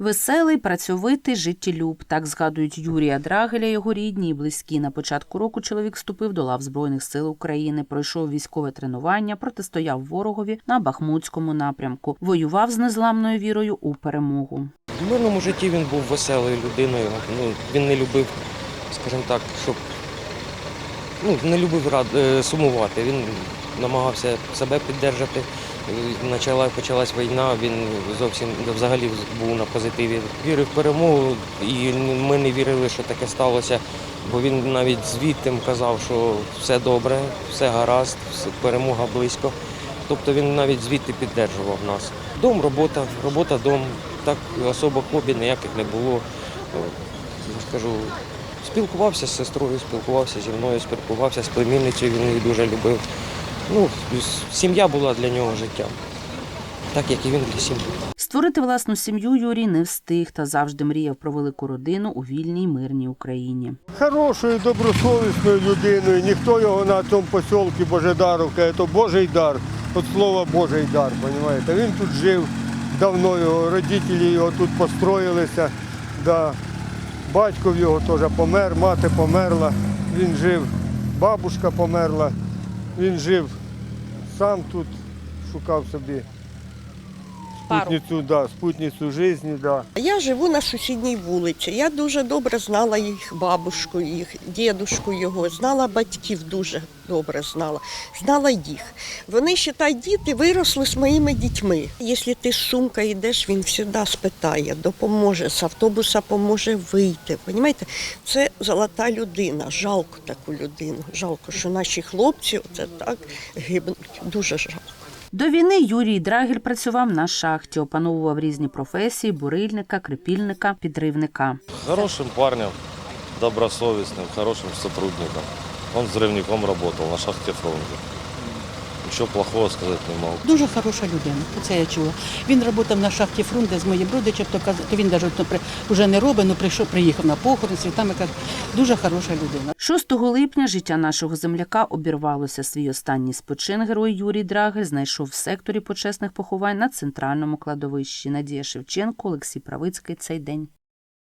Веселий, працьовитий, життєлюб. Так згадують Юрія Драгеля, його рідні і близькі. На початку року чоловік вступив до лав Збройних сил України, пройшов військове тренування, протистояв ворогові на Бахмутському напрямку. Воював з незламною вірою у перемогу. В мирному житті він був веселою людиною. Ну, він не любив, скажімо так, щоб ну, не любив рад, е, сумувати. Він намагався себе піддержати. Почала, почалась війна, він зовсім взагалі був на позитиві. Вірив в перемогу, і ми не вірили, що таке сталося, бо він навіть звідти казав, що все добре, все гаразд, перемога близько. Тобто він навіть звідти піддержував нас. Дом, робота, робота, дом. Так особо хобі ніяких не було. Скажу, спілкувався з сестрою, спілкувався зі мною, спілкувався з племінницею, він її дуже любив. Ну, сім'я була для нього життям, так як і він для сім'ї. Створити власну сім'ю Юрій не встиг та завжди мріяв про велику родину у вільній мирній Україні. Хорошою, добросовісною людиною. Ніхто його на цьому посілку Божедаровка, це Божий дар. От слова Божий дар, розумієте? Він тут жив давно, його родителі його тут построїлися. Да. Батько в його теж помер, мати померла, він жив, бабушка померла, він жив сам тут, шукав собі спутницю, да, спутницю життя. Да. Я живу на сусідній вулиці. Я дуже добре знала їх бабушку, їх дідушку його, знала батьків дуже добре знала, знала їх. Вони, считай, діти виросли з моїми дітьми. Якщо ти з сумка йдеш, він завжди спитає, допоможе, з автобуса поможе вийти. Понімаєте? Це золота людина. Жалко таку людину. Жалко, що наші хлопці це так гибнуть. Дуже жалко. До війни Юрій Драгель працював на шахті, опановував різні професії бурильника, крепільника, підривника. Хорошим парнем, добросовісним, хорошим сотрудником. Он взрывником працював на шахті фронта. Ничего плохого сказать не могу. Дуже хороша людина, це я чула. Він працював на шахті фрунде з моїм родичем, то, каз- то він навіть вже не робить, але прийшов, приїхав на похорон, світами каже, дуже хороша людина. 6 липня життя нашого земляка обірвалося. Свій останній спочин герой Юрій Драгель знайшов в секторі почесних поховань на центральному кладовищі. Надія Шевченко, Олексій Правицький цей день.